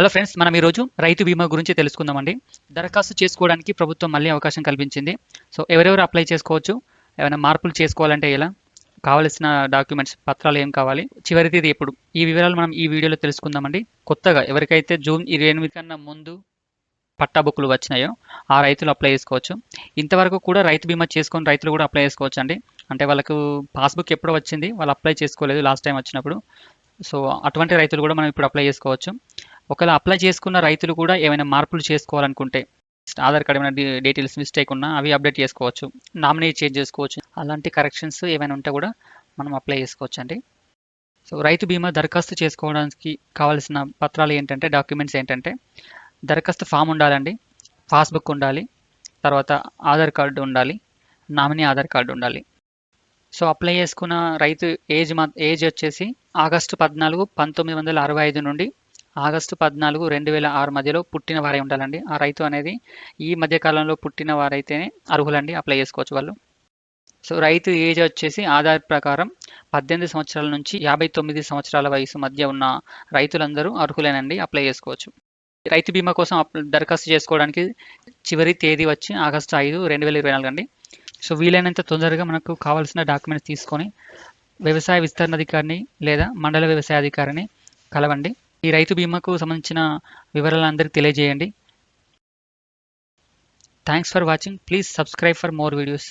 Hello friends మనం ఈరోజు రైతు బీమా గురించి తెలుసుకుందామండి. దరఖాస్తు చేసుకోవడానికి ప్రభుత్వం మళ్ళీ అవకాశం కల్పించింది. సో ఎవరెవరు అప్లై చేసుకోవచ్చు? ఏమైనా మార్పులు చేసుకోవాలంటే ఎలా? కావలసిన డాక్యుమెంట్స్ పత్రాలు ఏం కావాలి? చివరి తేదీ ఎప్పుడు? ఈ వివరాలు మనం ఈ వీడియోలో తెలుసుకుందామండి. కొత్తగా ఎవరికైతే జూన్ ఇరవై ఎనిమిది కన్నా ముందు పట్టా బుక్కులు వచ్చినాయో ఆ రైతులు అప్లై చేసుకోవచ్చు. ఇంతవరకు కూడా రైతు బీమా చేసుకొని రైతులు కూడా అప్లై చేసుకోవచ్చు అండి అంటే వాళ్ళకు పాస్బుక్ ఎప్పుడు వచ్చింది వాళ్ళు అప్లై చేసుకోలేదు లాస్ట్ టైం వచ్చినప్పుడు. సో అటువంటి రైతులు కూడా మనం ఇప్పుడు అప్లై చేసుకోవచ్చు. ఒకవేళ అప్లై చేసుకున్న రైతులు కూడా ఏమైనా మార్పులు చేసుకోవాలనుకుంటే ఆధార్ కార్డ్ ఏమైనా డీటెయిల్స్ మిస్టేక్ ఉన్నా అవి అప్డేట్ చేసుకోవచ్చు. నామినీ చేంజ్ చేసుకోవచ్చు. అలాంటి కరెక్షన్స్ ఏమైనా ఉంటే కూడా మనం అప్లై చేసుకోవచ్చు అండి సో రైతు బీమా దరఖాస్తు చేసుకోవడానికి కావాల్సిన పత్రాలు ఏంటంటే డాక్యుమెంట్స్ ఏంటంటే దరఖాస్తు ఫామ్ ఉండాలండి. పాస్బుక్ ఉండాలి. తర్వాత ఆధార్ కార్డు ఉండాలి. నామినీ ఆధార్ కార్డు ఉండాలి. సో అప్లై చేసుకున్న రైతు ఏజ్ మా ఏజ్ వచ్చేసి ఆగస్టు పద్నాలుగు పంతొమ్మిది వందల అరవై ఐదు నుండి ఆగస్టు పద్నాలుగు రెండు వేల ఆరు మధ్యలో పుట్టిన వారై ఉండాలండి. ఆ రైతు అనేది ఈ మధ్య కాలంలో పుట్టిన వారైతేనే అర్హులండి. అప్లై చేసుకోవచ్చు వాళ్ళు. సో రైతు ఏజ్ వచ్చేసి ఆధార్ ప్రకారం పద్దెనిమిది సంవత్సరాల నుంచి యాభై తొమ్మిది సంవత్సరాల వయసు మధ్య ఉన్న రైతులందరూ అర్హులేనండి. అప్లై చేసుకోవచ్చు. రైతు బీమా కోసం దరఖాస్తు చేసుకోవడానికి చివరి తేదీ వచ్చి ఆగస్టు ఐదు రెండు వేల ఇరవై నాలుగు అండి. సో వీలైనంత తొందరగా మనకు కావాల్సిన డాక్యుమెంట్స్ తీసుకొని వ్యవసాయ విస్తరణ అధికారిని లేదా మండల వ్యవసాయ అధికారిని కలవండి. ఈ రైతు బీమాకు సంబంధించిన వివరాలు అందరికీ తెలియజేయండి. Thanks for watching please subscribe for more videos